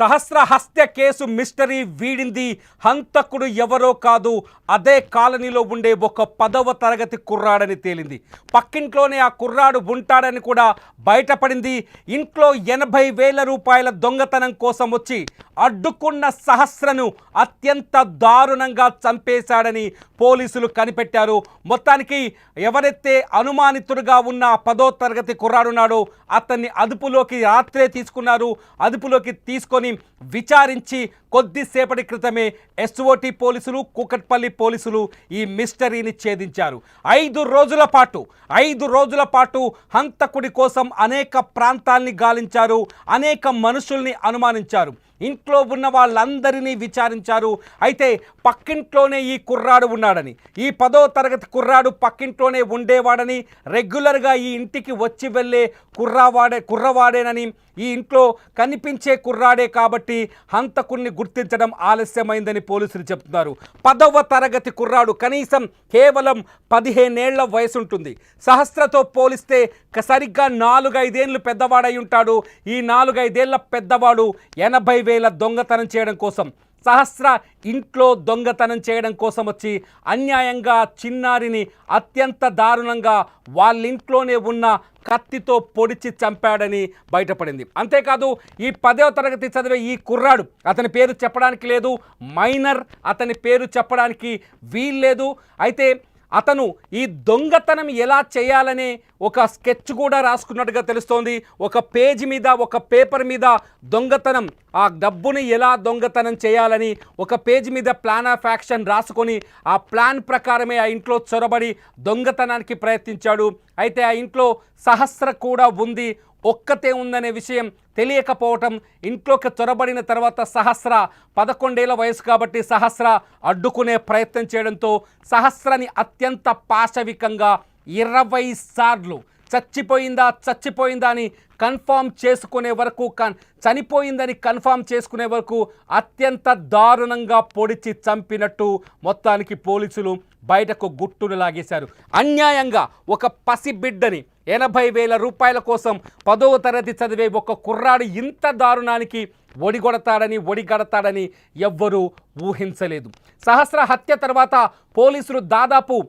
సహస్ర case mystery వీడింది. హంతకుడు ఎవరో కాదు అదే కాలనీలో ఉండే ఒక పదవ తరగతి కుర్రాడని తేలింది. పక్కింట్లోనే ఆ కుర్రాడు ఉంటాడని కూడా బయటపడింది. ఇంట్లో ఎనభై వేల రూపాయల దొంగతనం కోసం వచ్చి అడ్డుకున్న సహస్రను అత్యంత దారుణంగా చంపేశాడని పోలీసులు కనిపెట్టారు. మొత్తానికి ఎవరైతే అనుమానితుడుగా ఉన్న పదో తరగతి కుర్రాడున్నాడో అతన్ని అదుపులోకి రాత్రే తీసుకున్నారు. అదుపులోకి తీసుకొని విచారించి కొద్దిసేపటి క్రితమే ఎస్ఓటి పోలీసులు కూకట్పల్లి పోలీసులు ఈ మిస్టరీని ఛేదించారు. ఐదు రోజుల పాటు ఐదు రోజుల పాటు హంతకుడి కోసం అనేక ప్రాంతాల్ని గాలించారు అనేక మనుషుల్ని అనుమానించారు. ఇంట్లో ఉన్న వాళ్ళందరినీ విచారించారు. అయితే పక్కింట్లోనే ఈ కుర్రాడు ఉన్నాడని ఈ పదో తరగతి కుర్రాడు పక్కింట్లోనే ఉండేవాడని రెగ్యులర్గా ఈ ఇంటికి వచ్చి వెళ్ళే కుర్రావాడే కుర్రవాడేనని ఈ ఇంట్లో కనిపించే కుర్రాడే కాబట్టి హంతకుణ్ణి గుర్తించడం ఆలస్యమైందని పోలీసులు చెప్తున్నారు. పదవ తరగతి కుర్రాడు కనీసం కేవలం పదిహేనేళ్ళ వయసు ఉంటుంది సహస్రతో పోలిస్తే సరిగ్గా నాలుగైదేళ్ళు పెద్దవాడై ఉంటాడు. ఈ నాలుగైదేళ్ళ పెద్దవాడు ఎనభై వేల దొంగతనం చేయడం కోసం సహస్ర ఇంట్లో దొంగతనం చేయడం కోసం వచ్చి అన్యాయంగా చిన్నారిని అత్యంత దారుణంగా వాళ్ళింట్లోనే ఉన్న కత్తితో పొడిచి చంపాడని బయటపడింది. అంతేకాదు ఈ పదవ తరగతి చదివే ఈ కుర్రాడు అతని పేరు చెప్పడానికి లేదు మైనర్ అతని పేరు చెప్పడానికి వీల్లేదు. అయితే అతను ఈ దొంగతనం ఎలా చేయాలనే ఒక స్కెచ్ కూడా రాసుకున్నట్టుగా తెలుస్తోంది. ఒక పేజ్ మీద ఒక పేపర్ మీద దొంగతనం. ఆ డబ్బుని ఎలా దొంగతనం చేయాలని ఒక పేజ్ మీద ప్లాన్ ఆఫ్ యాక్షన్ రాసుకొని ఆ ప్లాన్ ప్రకారమే ఆ ఇంట్లో చొరబడి దొంగతనానికి ప్రయత్నించాడు. అయితే ఆ ఇంట్లో సహస్ర కూడా ఉంది. ఒక్కతే ఉందనే విషయం తెలియకపోవటం ఇంట్లోకి చొరబడిన తర్వాత సహస్ర పదకొండేళ్ళ వయసు కాబట్టి సహస్ర అడ్డుకునే ప్రయత్నం చేయడంతో సహస్రని అత్యంత పాశవికంగా ఇరవై సార్లు చచ్చిపోయిందా చచ్చిపోయిందా అని కన్ఫామ్ చేసుకునే వరకు కన్ చనిపోయిందని కన్ఫామ్ చేసుకునే వరకు అత్యంత దారుణంగా పొడిచి చంపినట్టు మొత్తానికి పోలీసులు బయటకు గుట్టును లాగేశారు. అన్యాయంగా ఒక పసిబిడ్డని ఎనభై వేల రూపాయల కోసం పదవ తరగతి చదివే ఒక కుర్రాడు ఇంత దారుణానికి ఒడిగొడతాడని ఒడిగడతాడని ఎవ్వరూ ఊహించలేదు. సహస్ర హత్య తర్వాత పోలీసులు దాదాపు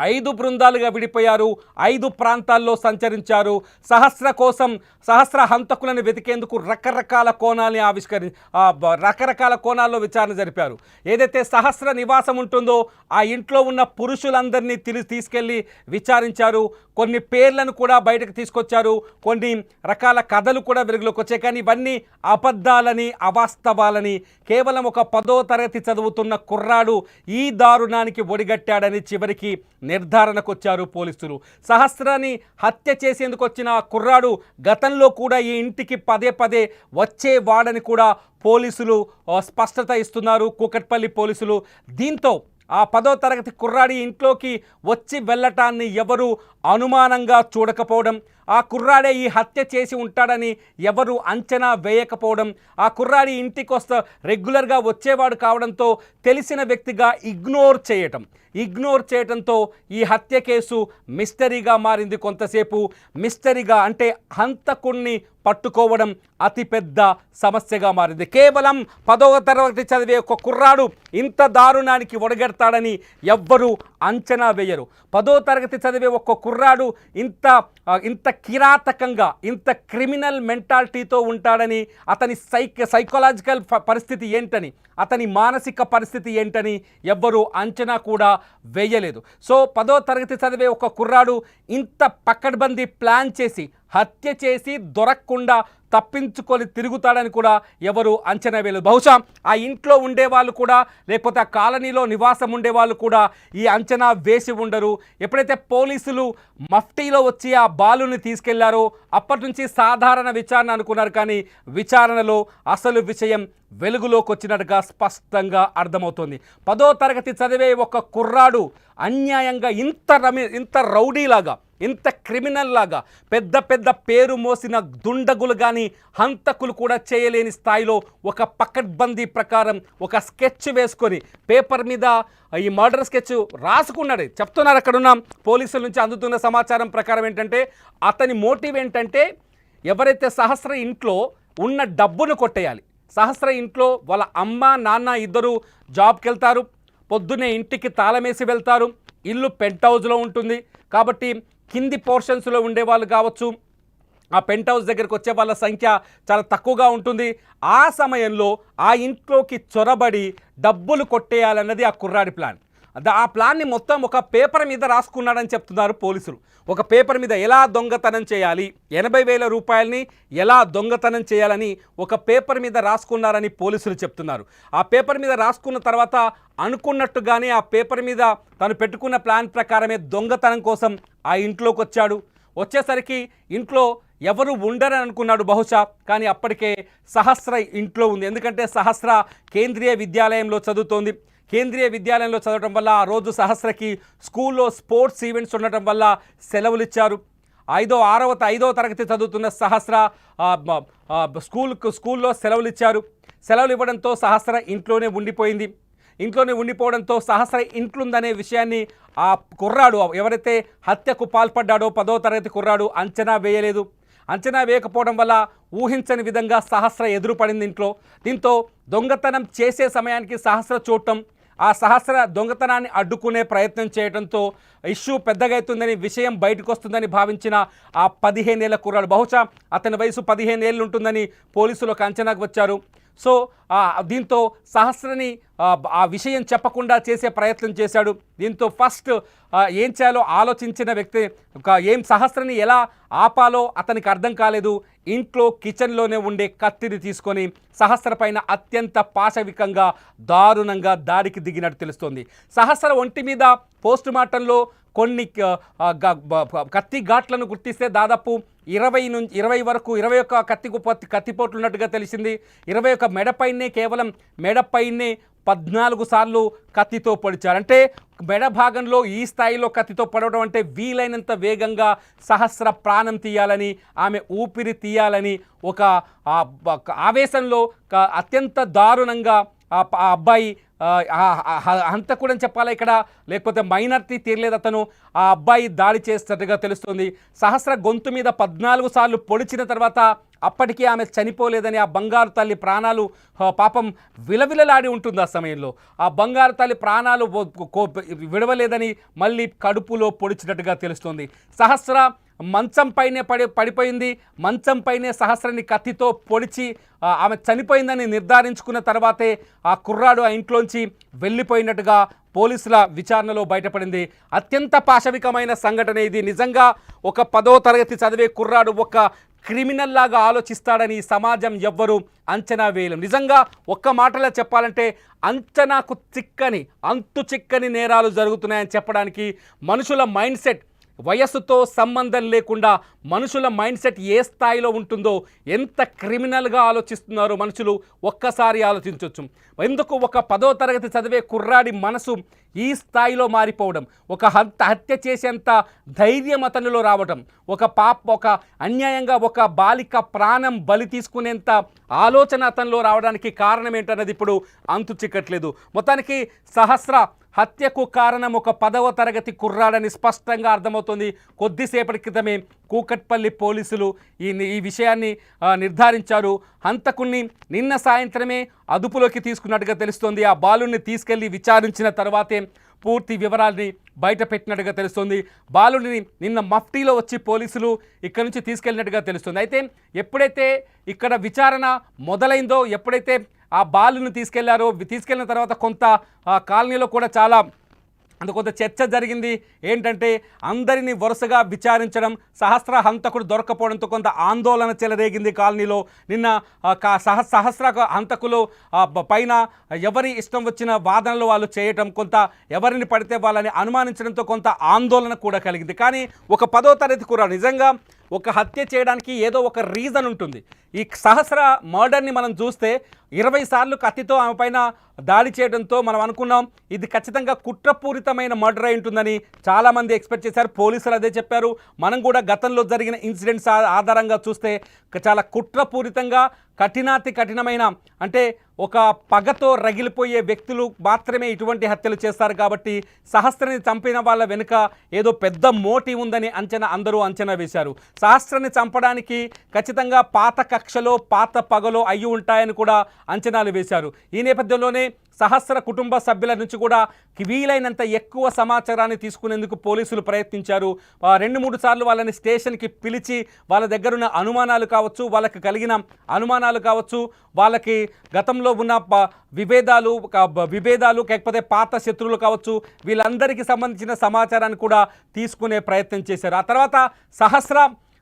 ఐదు బృందాలుగా విడిపోయారు ఐదు ప్రాంతాల్లో సంచరించారు. సహస్ర కోసం సహస్ర హంతకులను వెతికేందుకు రకరకాల కోణాలని ఆవిష్కరి రకరకాల కోణాల్లో విచారణ జరిపారు. ఏదైతే సహస్ర నివాసం ఉంటుందో ఆ ఇంట్లో ఉన్న పురుషులందరినీ తిరిగి తీసుకెళ్ళి విచారించారు. కొన్ని పేర్లను కూడా బయటకు తీసుకొచ్చారు. కొన్ని రకాల కథలు కూడా వెలుగులోకి వచ్చాయి. కానీ ఇవన్నీ అబద్ధాలని అవాస్తవాలని కేవలం ఒక పదో తరగతి చదువుతున్న కుర్రాడు ఈ దారుణానికి ఒడిగట్టాడని చివరికి నిర్ధారణకు వచ్చారు పోలీసులు. సహస్రాన్ని హత్య చేసేందుకు వచ్చిన కుర్రాడు గతంలో కూడా ఈ ఇంటికి పదే పదే వచ్చేవాడని కూడా పోలీసులు స్పష్టత ఇస్తున్నారు కూకట్పల్లి పోలీసులు. దీంతో ఆ పదో తరగతి కుర్రాడి ఇంట్లోకి వచ్చి వెళ్ళటాన్ని ఎవరు అనుమానంగా చూడకపోవడం ఆ కుర్రాడే ఈ హత్య చేసి ఉంటాడని ఎవరు అంచనా వేయకపోవడం ఆ కుర్రాడి ఇంటికి వస్తా రెగ్యులర్గా వచ్చేవాడు కావడంతో తెలిసిన వ్యక్తిగా ఇగ్నోర్ చేయటం. ఇగ్నోర్ చేయటంతో ఈ హత్య కేసు మిస్టరీగా మారింది కొంతసేపు. మిస్టరీగా అంటే హంతకుణ్ణి పట్టుకోవడం అతిపెద్ద సమస్యగా మారింది. కేవలం పదవ తరగతి చదివే ఒక కుర్రాడు ఇంత దారుణానికి ఒడగెడతాడని ఎవ్వరూ అంచనా వేయరు. పదో తరగతి చదివే ఒక కుర్రాడు ఇంత ఇంత కిరాతకంగా ఇంత క్రిమినల్ మెంటాలిటీతో ఉంటాడని అతని సైక్ సైకలాజికల్ పరిస్థితి ఏంటని అతని మానసిక పరిస్థితి ఏంటని ఎవ్వరూ అంచనా కూడా వేయలేదు. సో పదో తరగతి చదివే ఒక కుర్రాడు ఇంత పక్కడ్బందీ ప్లాన్ చేసి హత్య చేసి దొరకకుండా తప్పించుకొని తిరుగుతాడని కూడా ఎవరు అంచనా వేయలేదు. బహుశా ఆ ఇంట్లో ఉండేవాళ్ళు కూడా లేకపోతే ఆ కాలనీలో నివాసం ఉండేవాళ్ళు కూడా ఈ అంచనా వేసి ఉండరు. ఎప్పుడైతే పోలీసులు మఫ్టీలో వచ్చి ఆ బాలుని తీసుకెళ్ళారో అప్పటి నుంచి సాధారణ విచారణ అనుకున్నారు కానీ విచారణలో అసలు విషయం వెలుగులోకి వచ్చినట్టుగా స్పష్టంగా అర్థమవుతోంది. పదో తరగతి చదివే ఒక కుర్రాడు అన్యాయంగా ఇంత రమి ఇంత రౌడీలాగా ఇంత క్రిమినల్ లాగా పెద్ద పెద్ద పేరు మోసిన దుండగులు కానీ హంతకులు కూడా చేయలేని స్థాయిలో ఒక పకడ్బందీ ప్రకారం ఒక స్కెచ్ వేసుకొని పేపర్ మీద ఈ మర్డర్ స్కెచ్ రాసుకున్నాడు. చెప్తున్నారు అక్కడున్న. పోలీసుల నుంచి అందుతున్న సమాచారం ప్రకారం ఏంటంటే అతని మోటివ్ ఏంటంటే ఎవరైతే సహస్ర ఇంట్లో ఉన్న డబ్బును కొట్టేయాలి సహస్ర ఇంట్లో వాళ్ళ అమ్మ నాన్న ఇద్దరు జాబ్కి వెళ్తారు పొద్దున్నే ఇంటికి తాళమేసి వెళ్తారు. ఇల్లు పెంట్ హౌస్లో ఉంటుంది. కాబట్టి కింది పోర్షన్స్లో ఉండేవాళ్ళు కావచ్చు. ఆ పెంట్ హౌస్ దగ్గరికి వచ్చే వాళ్ళ సంఖ్య చాలా తక్కువగా ఉంటుంది. ఆ సమయంలో ఆ ఇంట్లోకి చొరబడి డబ్బులు కొట్టేయాలన్నది ఆ కుర్రాడి ప్లాన్. ఆ ప్లాన్ని మొత్తం ఒక పేపర్ మీద రాసుకున్నాడని చెప్తున్నారు పోలీసులు. ఒక పేపర్ మీద ఎలా దొంగతనం చేయాలి ఎనభై వేల రూపాయలని ఎలా దొంగతనం చేయాలని ఒక పేపర్ మీద రాసుకున్నారని పోలీసులు చెప్తున్నారు. ఆ పేపర్ మీద రాసుకున్న తర్వాత అనుకున్నట్టుగానే ఆ పేపర్ మీద తను పెట్టుకున్న ప్లాన్ ప్రకారమే దొంగతనం కోసం ఆ ఇంట్లోకి వచ్చాడు. వచ్చేసరికి ఇంట్లో ఎవరు ఉండరని అనుకున్నాడు బహుశా కానీ అప్పటికే సహస్ర ఇంట్లో ఉంది. ఎందుకంటే సహస్ర కేంద్రీయ విద్యాలయంలో చదువుతోంది. కేంద్రీయ విద్యాలయంలో చదవడం వల్ల ఆ రోజు సహస్రకి స్కూల్లో స్పోర్ట్స్ ఈవెంట్స్ ఉండటం వల్ల సెలవులు ఇచ్చారు ఐదో ఆరవ ఐదో తరగతి చదువుతున్న సహస్ర స్కూల్ స్కూల్కు స్కూల్లో సెలవులు ఇచ్చారు సెలవులు ఇవ్వడంతో సహస్ర ఇంట్లోనే ఉండిపోయింది. ఇంట్లోనే ఉండిపోవడంతో సహస్ర ఇంట్లుందనే విషయాన్ని ఆ కుర్రాడు ఎవరైతే హత్యకు పాల్పడ్డాడో పదో తరగతి కుర్రాడు అంచనా వేయలేదు. అంచనా వేయకపోవడం వల్ల ఊహించని విధంగా సహస్ర ఎదురుపడింది ఇంట్లో. దీంతో దొంగతనం చేసే సమయానికి సహస్ర చూడటం ఆ సహస్ర దొంగతనాన్ని అడ్డుకునే ప్రయత్నం చేయడంతో ఇష్యూ పెద్దగా అవుతుందని విషయం బయటకు వస్తుందని భావించిన ఆ పదిహేనేళ్ళ కుర్రాడు. బహుశా అతని వయసు పదిహేను ఏళ్ళు ఉంటుందని పోలీసులు ఒక అంచనాకు వచ్చారు. సో దీంతో సహస్రని ఆ, విషయం చెప్పకుండా చేసే ప్రయత్నం చేశాడు. దీంతో ఫస్ట్ ఏం చేయాలో ఆలోచించిన వ్యక్తి ఏం సహస్రని ఎలా ఆపాలో అతనికి అర్థం కాలేదు. ఇంట్లో కిచెన్లోనే ఉండే కత్తిని తీసుకొని సహస్ర పైన అత్యంత పాశవికంగా దారుణంగా దాడికి దిగినట్టు తెలుస్తోంది. సహస్ర ఒంటి మీద పోస్ట్ మార్టంలో కొన్ని కత్తి ఘాట్లను గుర్తిస్తే దాదాపు ఇరవై నుంచి ఇరవై వరకు ఇరవై ఒక్క కత్తి కత్తి కత్తిపోట్లు ఉన్నట్టుగా తెలిసింది. ఇరవై ఒక్క మెడపైనే కేవలం మెడపైనే పద్నాలుగు సార్లు కత్తితో పొడిచారు. అంటే మెడ భాగంలో ఈ స్థాయిలో కత్తితో పడవడం అంటే వీలైనంత వేగంగా సహస్ర ప్రాణం తీయాలని ఆమె ఊపిరి తీయాలని ఒక ఆవేశంలో అత్యంత దారుణంగా ఆ అబ్బాయి హంతకుడని చెప్పాలా ఇక్కడ? లేకపోతే మైనార్టీ తీరలేదు అతను ఆ అబ్బాయి దాడి చేస్తున్నట్టుగా తెలుస్తుంది. సహస్ర గొంతు మీద పద్నాలుగు సార్లు పొడిచిన తర్వాత అప్పటికీ ఆమె చనిపోలేదని ఆ బంగారు తల్లి ప్రాణాలు పాపం విలవిలలాడి ఉంటుంది ఆ సమయంలో. ఆ బంగారు తల్లి ప్రాణాలు విడవలేదని మళ్ళీ కడుపులో పొడిచినట్టుగా తెలుస్తుంది. సహస్ర మంచం పైనే పడి పడిపోయింది. మంచం పైనే సహస్రాన్ని కత్తితో పొడిచి ఆమె చనిపోయిందని నిర్ధారించుకున్న తర్వాతే ఆ కుర్రాడు ఆ ఇంట్లోంచి వెళ్ళిపోయినట్టుగా పోలీసుల విచారణలో బయటపడింది. అత్యంత పాశవికమైన సంఘటన ఇది. నిజంగా ఒక పదో తరగతి చదివే కుర్రాడు ఒక క్రిమినల్ లాగా ఆలోచిస్తాడని ఈ సమాజం ఎవ్వరూ అంచనా వేయలేం. నిజంగా ఒక్క మాటలో చెప్పాలంటే అంచనాకు చిక్కని అంతు చిక్కని నేరాలు జరుగుతున్నాయని చెప్పడానికి మనుషుల మైండ్ సెట్ వయస్సుతో సంబంధం లేకుండా మనుషుల మైండ్ సెట్ ఏ స్థాయిలో ఉంటుందో ఎంత క్రిమినల్గా ఆలోచిస్తున్నారో మనుషులు ఒక్కసారి ఆలోచించవచ్చు ఎందుకు ఒక పదో తరగతి చదివే కుర్రాడి మనసు ఈ స్థాయిలో మారిపోవడం ఒక హత్య హత్య చేసేంత ధైర్యం అతనిలో రావడం ఒక పాప ఒక అన్యాయంగా ఒక బాలిక ప్రాణం బలి తీసుకునేంత ఆలోచన అతనిలో రావడానికి కారణం ఏంటన్నది ఇప్పుడు అంతు చిక్కట్లేదు మొత్తానికి సహస్ర హత్యకు కారణం ఒక పదవ తరగతి కుర్రాడని స్పష్టంగా అర్థమవుతుంది. కొద్దిసేపటి క్రితమే కూకట్పల్లి పోలీసులు ఈ ఈ విషయాన్ని నిర్ధారించారు. హంతకుణ్ణి నిన్న సాయంత్రమే అదుపులోకి తీసుకున్నట్టుగా తెలుస్తోంది. ఆ బాలుని తీసుకెళ్ళి విచారించిన తర్వాతే పూర్తి వివరాల్ని బయట పెట్టినట్టుగా తెలుస్తుంది. బాలుడిని నిన్న మఫ్టీలో వచ్చి పోలీసులు ఇక్కడ నుంచి తీసుకెళ్ళినట్టుగా తెలుస్తుంది. అయితే ఎప్పుడైతే ఇక్కడ విచారణ మొదలైందో ఎప్పుడైతే ఆ బాలుని తీసుకెళ్ళారో తీసుకెళ్ళిన తర్వాత కొంత ఆ కాలనీలో కూడా చాలా అంత కొంత చర్చ జరిగింది. ఏంటంటే అందరినీ వరుసగా విచారించడం సహస్ర హంతకుడు దొరకపోవడంతో కొంత ఆందోళన చెలరేగింది కాలనీలో. నిన్న కా- సహ సహస్ర హంతకులు పైన ఎవరి ఇష్టం వచ్చిన వాదనలు వాళ్ళు చేయటం కొంత ఎవరిని పడితే వాళ్ళని అనుమానించడంతో కొంత ఆందోళన కూడా కలిగింది. కానీ ఒక పదో తరగతి కూడా నిజంగా ఒక హత్య చేయడానికి ఏదో ఒక రీజన్ ఉంటుంది. ఈ సహస్ర మర్డర్ని మనం చూస్తే ఇరవై సార్లు కత్తితో ఆమె పైన దాడి చేయడంతో మనం అనుకున్నాం ఇది ఖచ్చితంగా కుట్రపూరితమైన మర్డర్ అయి ఉంటుందని చాలామంది ఎక్స్పెక్ట్ చేశారు. పోలీసులు అదే చెప్పారు. మనం కూడా గతంలో జరిగిన ఇన్సిడెంట్స్ ఆధారంగా చూస్తే చాలా కుట్రపూరితంగా కఠినాతి కఠినమైన అంటే ఒక పగతో రగిలిపోయే వ్యక్తులు మాత్రమే ఇటువంటి హత్యలు చేస్తారు కాబట్టి సహస్రని చంపిన వాళ్ళ వెనుక ఏదో పెద్ద మోటి ఉందని అంచనా అందరూ అంచనా వేశారు. సహస్రని చంపడానికి ఖచ్చితంగా పాత కక్షలో పాత పగలో అయ్యి ఉంటాయని కూడా అంచనాలు వేశారు. ఈ నేపథ్యంలోనే సహస్ర కుటుంబ సభ్యుల నుంచి కూడా వీలైనంత ఎక్కువ సమాచారాన్ని తీసుకునేందుకు పోలీసులు ప్రయత్నించారు. రెండు మూడు సార్లు వాళ్ళని స్టేషన్కి పిలిచి వాళ్ళ దగ్గరున్న అనుమానాలు కావచ్చు వాళ్ళకి కలిగిన అనుమానాలు కావచ్చు వాళ్ళకి గతంలో ఉన్న విభేదాలు విభేదాలు లేకపోతే పాత శత్రువులు కావచ్చు వీళ్ళందరికీ సంబంధించిన సమాచారాన్ని కూడా తీసుకునే ప్రయత్నం చేశారు. ఆ తర్వాత సహస్ర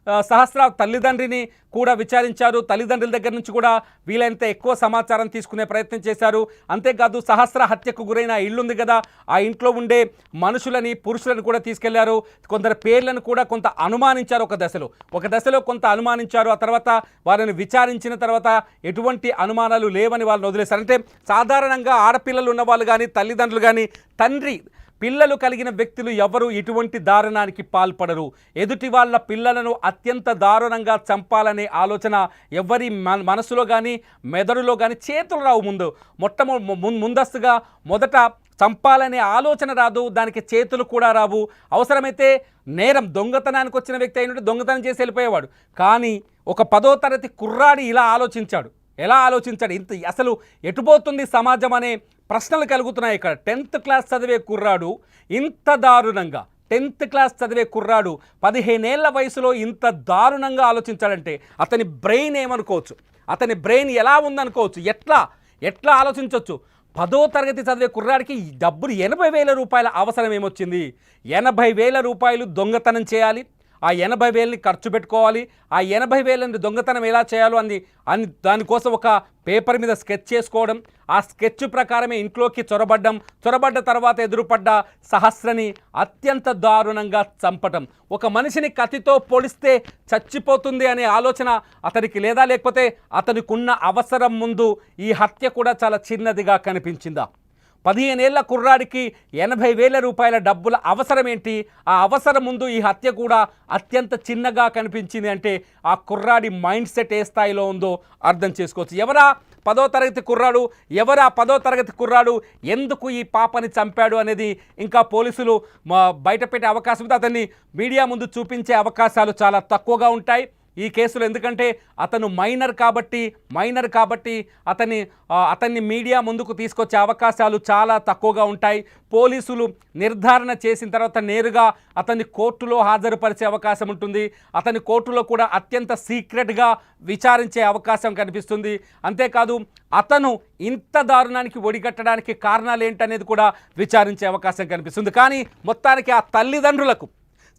సహస్ర తల్లిదండ్రిని కూడా విచారించారు. తల్లిదండ్రుల దగ్గర నుంచి కూడా వీలైనంత ఎక్కువ సమాచారం తీసుకునే ప్రయత్నం చేశారు. అంతేకాదు సహస్ర హత్యకు గురైన ఇల్లుంది కదా ఆ ఇంట్లో ఉండే మనుషులని పురుషులను కూడా తీసుకెళ్ళారు. కొందరు పేర్లను కూడా కొంత అనుమానించారు ఒక దశలో. ఒక దశలో కొంత అనుమానించారు. ఆ తర్వాత వారిని విచారించిన తర్వాత ఎటువంటి అనుమానాలు లేవని వాళ్ళని వదిలేశారు. అంటే సాధారణంగా ఆడపిల్లలు ఉన్న వాళ్ళు కానీ తల్లిదండ్రులు కానీ తండ్రి పిల్లలు కలిగిన వ్యక్తులు ఎవరు ఇటువంటి దారుణానికి పాల్పడరు. ఎదుటి వాళ్ళ పిల్లలను అత్యంత దారుణంగా చంపాలనే ఆలోచన ఎవరి మన- మనసులో కానీ మెదడులో కానీ చేతులు రావు ముందు. మొట్టమొ ముందస్తుగా మొదట చంపాలనే ఆలోచన రాదు దానికి చేతులు కూడా రావు. అవసరమైతే నేరం దొంగతనానికి వచ్చిన వ్యక్తి అయినట్టు దొంగతనం చేసి వెళ్ళిపోయేవాడు. కానీ ఒక పదో తరగతి కుర్రాడి ఇలా ఆలోచించాడు. ఎలా ఆలోచించాడు? ఇంత అసలు ఎటుపోతుంది సమాజం అనే ప్రశ్నలు కలుగుతున్నాయి ఇక్కడ. టెన్త్ క్లాస్ చదివే కుర్రాడు ఇంత దారుణంగా టెన్త్ క్లాస్ చదివే కుర్రాడు పదిహేనేళ్ళ వయసులో ఇంత దారుణంగా ఆలోచించాడంటే అతని బ్రెయిన్ ఏమనుకోవచ్చు? అతని బ్రెయిన్ ఎలా ఉందనుకోవచ్చు? ఎట్లా? ఎట్లా ఆలోచించవచ్చు పదో తరగతి చదివే కుర్రాడికి డబ్బులు ఎనభై వేల రూపాయల అవసరం ఏమొచ్చింది? ఎనభై వేల రూపాయలు దొంగతనం చేయాలి? ఆ ఎనభై వేలని ఖర్చు పెట్టుకోవాలి ఆ ఎనభై వేలని దొంగతనం ఎలా చేయాలో అని అని దానికోసం ఒక పేపర్ మీద స్కెచ్ చేసుకోవడం ఆ స్కెచ్ ప్రకారమే ఇంట్లోకి చొరబడ్డం చొరబడ్డ తర్వాత ఎదురుపడ్డ సహస్రని అత్యంత దారుణంగా చంపటం. ఒక మనిషిని కత్తితో పొడిస్తే చచ్చిపోతుంది అనే ఆలోచన అతనికి లేదా లేకపోతే అతనికి ఉన్న అవసరం ముందు ఈ హత్య కూడా చాలా చిన్నదిగా కనిపించిందా? పదిహేనేళ్ళ కుర్రాడికి ఎనభై వేల రూపాయల డబ్బుల అవసరం ఏంటి ఆ అవసరం ముందు ఈ హత్య కూడా అత్యంత చిన్నగా కనిపించింది అంటే ఆ కుర్రాడి మైండ్ సెట్ ఏ స్థాయిలో ఉందో అర్థం చేసుకోవచ్చు. ఎవరా పదో తరగతి కుర్రాడు? ఎవరా పదో తరగతి కుర్రాడు? ఎందుకు ఈ పాపని చంపాడు అనేది ఇంకా పోలీసులు బయటపెట్టే అవకాశం అతన్ని మీడియా ముందు చూపించే అవకాశాలు చాలా తక్కువగా ఉంటాయి. ఈ కేసులు ఎందుకంటే అతను మైనర్ కాబట్టి మైనర్ కాబట్టి అతన్ని అతన్ని మీడియా ముందుకు తీసుకొచ్చే అవకాశాలు చాలా తక్కువగా ఉంటాయి. పోలీసులు నిర్ధారణ చేసిన తర్వాత నేరుగా అతన్ని కోర్టులో హాజరుపరిచే అవకాశం ఉంటుంది. అతని కోర్టులో కూడా అత్యంత సీక్రెట్గా విచారించే అవకాశం కనిపిస్తుంది. అంతేకాదు అతను ఇంత దారుణానికి ఒడిగట్టడానికి కారణాలు ఏంటనేది కూడా విచారించే అవకాశం కనిపిస్తుంది. కానీ మొత్తానికి ఆ తల్లిదండ్రులకు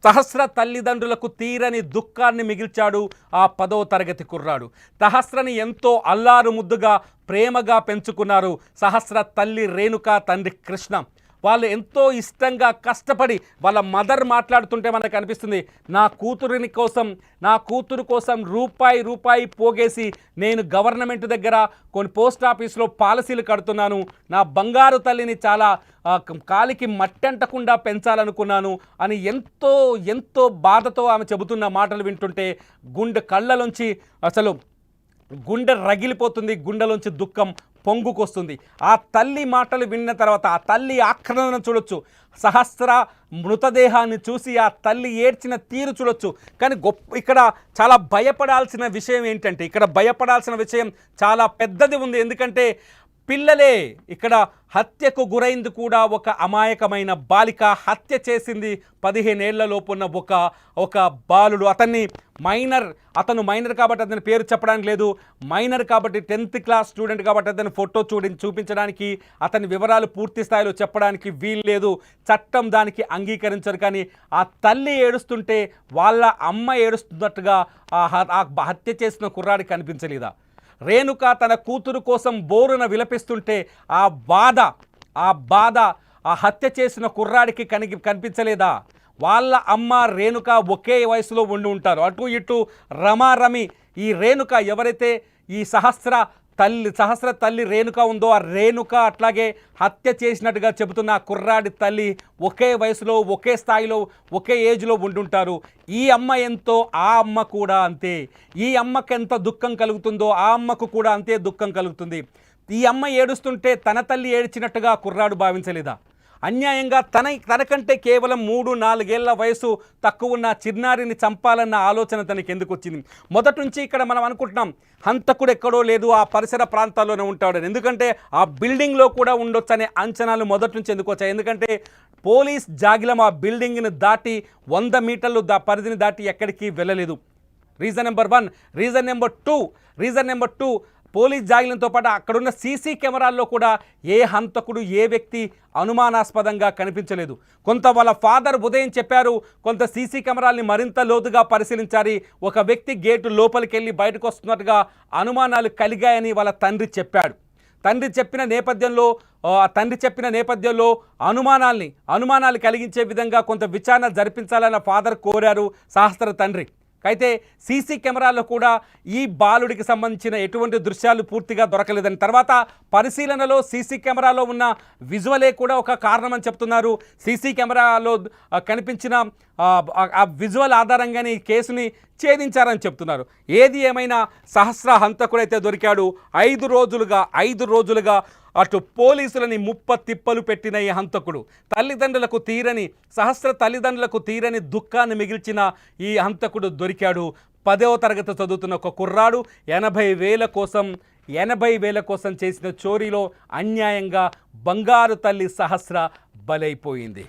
సహస్ర తల్లిదండ్రులకు తీరని దుఃఖాన్ని మిగిల్చాడు ఆ పదో తరగతి కుర్రాడు. సహస్రని ఎంతో అల్లారు ముద్దుగా ప్రేమగా పెంచుకున్నారు సహస్ర తల్లి రేణుక తండ్రి కృష్ణ. వాళ్ళు ఎంతో ఇష్టంగా కష్టపడి వాళ్ళ మదర్ మాట్లాడుతుంటే మనకు అనిపిస్తుంది నా కూతురిని కోసం నా కూతురు కోసం రూపాయి రూపాయి పోగేసి నేను గవర్నమెంట్ దగ్గర కొన్ని పోస్ట్ ఆఫీస్లో పాలసీలు కడుతున్నాను నా బంగారు తల్లిని చాలా కాలికి మట్టంటకుండా పెంచాలనుకున్నాను అని ఎంతో ఎంతో బాధతో ఆమె చెబుతున్న మాటలు వింటుంటే గుండె కళ్ళలోంచి అసలు గుండె రగిలిపోతుంది గుండెలోంచి దుఃఖం పొంగుకొస్తుంది. ఆ తల్లి మాటలు విన్న తర్వాత ఆ తల్లి ఆక్రమణ చూడొచ్చు. సహస్ర మృతదేహాన్ని చూసి ఆ తల్లి ఏడ్చిన తీరు చూడొచ్చు. కానీ గొప్ప ఇక్కడ చాలా భయపడాల్సిన విషయం ఏంటంటే ఇక్కడ భయపడాల్సిన విషయం చాలా పెద్దది ఉంది. ఎందుకంటే పిల్లలే ఇక్కడ హత్యకు గురైంది కూడా ఒక అమాయకమైన బాలిక హత్య చేసింది పదిహేనేళ్ళ లోపున్న ఒక ఒక బాలుడు. అతన్ని మైనర్ అతను మైనర్ కాబట్టి అతని పేరు చెప్పడానికి లేదు. మైనర్ కాబట్టి టెన్త్ క్లాస్ స్టూడెంట్ కాబట్టి అతని ఫోటో చూడి చూపించడానికి అతని వివరాలు పూర్తి స్థాయిలో చెప్పడానికి వీలు లేదు. చట్టం దానికి అంగీకరించరు కానీ ఆ తల్లి ఏడుస్తుంటే వాళ్ళ అమ్మ ఏడుస్తున్నట్టుగా ఆ హత్య చేసిన కుర్రాడికి కనిపించలేదా? రేణుక తన కూతురు కోసం బోరున విలపిస్తుంటే ఆ బాధ ఆ బాధ ఆ హత్య చేసిన కుర్రాడికి కనిగి కనిపించలేదా? వాళ్ళ అమ్మ రేణుక ఒకే వయసులో ఉండి ఉంటారు. అటు ఇటు రమారమి ఈ రేణుక ఎవరైతే ఈ సహస్ర తల్లి సహస్ర తల్లి రేణుక ఉందో ఆ రేణుక అట్లాగే హత్య చేసినట్టుగా చెబుతున్న కుర్రాడి తల్లి ఒకే వయసులో ఒకే స్థాయిలో ఒకే ఏజ్లో ఉండుంటారు. ఈ అమ్మ ఎంతో ఆ అమ్మ కూడా అంతే. ఈ అమ్మకి ఎంత దుఃఖం కలుగుతుందో ఆ అమ్మకు కూడా అంతే దుఃఖం కలుగుతుంది. ఈ అమ్మ ఏడుస్తుంటే తన తల్లి ఏడ్చినట్టుగా కుర్రాడు భావించలేదా? అన్యాయంగా తన తనకంటే కేవలం మూడు నాలుగేళ్ళ వయసు తక్కువ ఉన్న చిన్నారిని చంపాలన్న ఆలోచన తనకి ఎందుకు వచ్చింది మొదటి నుంచి ఇక్కడ మనం అనుకుంటున్నాం హంతకుడు ఎక్కడో లేదు ఆ పరిసర ప్రాంతాల్లోనే ఉంటాడని ఎందుకంటే ఆ బిల్డింగ్లో కూడా ఉండొచ్చు అనే అంచనాలు మొదటి నుంచి ఎందుకు వచ్చాయి? ఎందుకంటే పోలీస్ జాగిలం ఆ బిల్డింగ్ని దాటి వంద మీటర్లు దా పరిధిని దాటి ఎక్కడికి వెళ్ళలేదు. Reason number one reason number two reason number two police జాగిలంతో పాటు అక్కడున్న సీసీ కెమెరాల్లో కూడా ఏ హంతకుడు ఏ వ్యక్తి అనుమానాస్పదంగా కనిపించలేదు. కొంత వాళ్ళ ఫాదర్ ఉదయం చెప్పారు కొంత సీసీ కెమెరాల్ని మరింత లోతుగా పరిశీలించాలి ఒక వ్యక్తి గేటు లోపలికి వెళ్ళి బయటకు వస్తున్నట్టుగా అనుమానాలు కలిగాయని వాళ్ళ తండ్రి చెప్పాడు. తండ్రి చెప్పిన నేపథ్యంలో తండ్రి చెప్పిన నేపథ్యంలో అనుమానాల్ని అనుమానాలు కలిగించే విధంగా కొంత విచారణ జరిపించాలన్న ఫాదర్ కోరారు సహస్ర తండ్రి. అయితే సీసీ కెమెరాల్లో కూడా ఈ బాలుడికి సంబంధించిన ఎటువంటి దృశ్యాలు పూర్తిగా దొరకలేదని. తర్వాత పరిశీలనలో సీసీ కెమెరాలో ఉన్న విజువలే కూడా ఒక కారణమని చెప్తున్నారు. సీసీ కెమెరాలో కనిపించిన ఆ, ఆ విజువల్ ఆధారంగానే ఈ కేసుని ఛేదించారని చెప్తున్నారు. ఏది ఏమైనా సహస్ర హంతకుడైతే దొరికాడు ఐదు రోజులుగా ఐదు రోజులుగా అటు పోలీసులని ముప్ప తిప్పలు పెట్టిన ఈ హంతకుడు. తల్లిదండ్రులకు తీరని సహస్ర తల్లిదండ్రులకు తీరని దుఃఖాన్ని మిగిల్చిన ఈ హంతకుడు దొరికాడు. పదవ తరగతి చదువుతున్న ఒక కుర్రాడు ఎనభై వేల కోసం ఎనభై వేల కోసం చేసిన చోరీలో అన్యాయంగా బంగారు తల్లి సహస్ర బలైపోయింది.